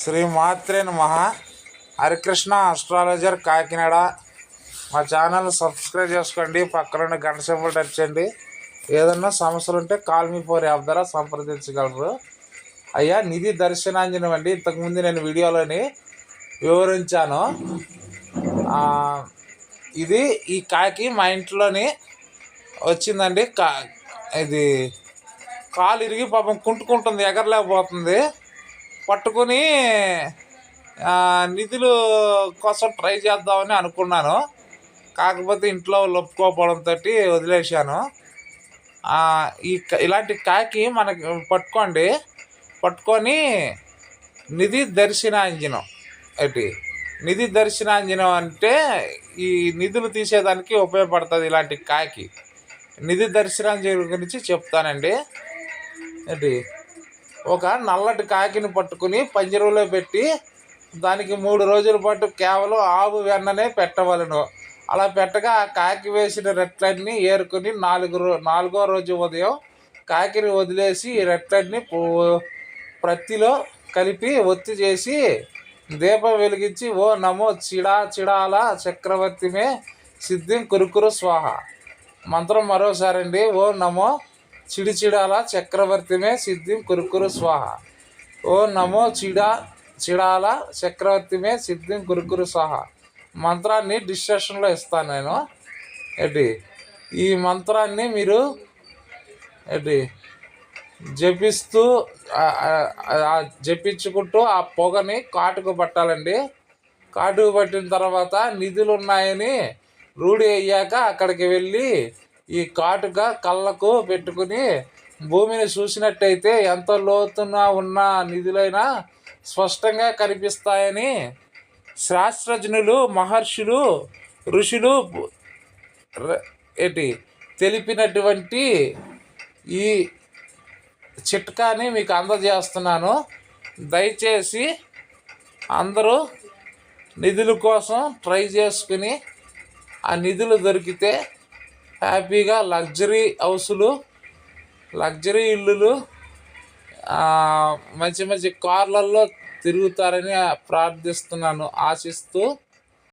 శ్రీ మాత్రే నమః హరికృష్ణ అస్ట్రాలజర్ కాకినాడ. మా channel subscribe చేసుకోండి. పక్కన గంట సింబల్ టచ్ చేయండి. ఏదన్నా సమస్యలు ఉంటే కాల్ మీ ఫోర్ యాప్ ద్వారా సంప్రదించగలరు. అయ్యా నిధి దర్శనాంజనం అండి ఇంతకుముందు నేను వీడియోలోని వివరించాను. ఇది ఈ కాకి మా ఇంట్లోని వచ్చిందండి. కా ఇది కాలు ఇరిగి పాపం కుంటుకుంటుంది ఎగరలేకపోతుంది. పట్టుకుని నిధులు కోసం ట్రై చేద్దామని అనుకున్నాను. కాకపోతే ఇంట్లో వాళ్ళు వదిలేశాను. ఈ ఇలాంటి కాకి మనకి పట్టుకోండి. పట్టుకొని నిధి దర్శనాంజనం ఏంటి? నిధి దర్శనాంజనం అంటే ఈ నిధులు తీసేదానికి ఉపయోగపడుతుంది ఇలాంటి కాకి. నిధి దర్శనాంజనం గురించి చెప్తానండి. ఏంటి? ఒక నల్లటి కాకిని పట్టుకుని పంజరంలో పెట్టి దానికి మూడు రోజుల పాటు కేవలం ఆవు వెన్ననే పెట్టవలను. అలా పెట్టగా ఆ కాకి వేసిన రెట్లన్నీ ఏరుకొని నాలుగు రో నాలుగో రోజు ఉదయం కాకిని వదిలేసి ఈ రెట్లన్నీ ప్రత్తిలో కలిపి ఒత్తి చేసి దీపం వెలిగించి ఓ నమో చిడా చిడాల చక్రవర్తిమే సిద్ధిం కురుకురు స్వాహ. మంత్రం మరోసారండి ఓ నమో చిడిచిడాల చక్రవర్తిమే సిద్ధిం కురుకురు స్వాహ. ఓ నమో చిడా చిడాల చక్రవర్తిమే సిద్ధిం కురుకురు స్వాహ. మంత్రాన్ని డిస్క్రిప్షన్లో ఇస్తాను నేను. ఏంటి? ఈ మంత్రాన్ని మీరు ఏంటి? జపిస్తూ ఆ- జపించుకుంటూ ఆ పొగని కాటుకు పట్టాలండి. కాటుకు పట్టిన తర్వాత నిధులు ఉన్నాయని రూఢి అయ్యాక అక్కడికి వెళ్ళి ఈ కాటుక కళ్ళకు పెట్టుకుని భూమిని చూసినట్టయితే ఎంత లోతున ఉన్న నిధులైనా స్పష్టంగా కనిపిస్తాయని శాస్త్రజ్ఞులు మహర్షులు ఋషులు ఏంటి తెలిపినటువంటి ఈ చిట్కాని మీకు అందజేస్తున్నాను. దయచేసి అందరూ నిధుల కోసం ట్రై చేసుకుని ఆ నిధులు దొరికితే హ్యాపీగా లగ్జరీ హౌసులు లగ్జరీ ఇల్లులు మంచి మంచి కార్లలో తిరుగుతారని ప్రార్థిస్తున్నాను ఆశిస్తూ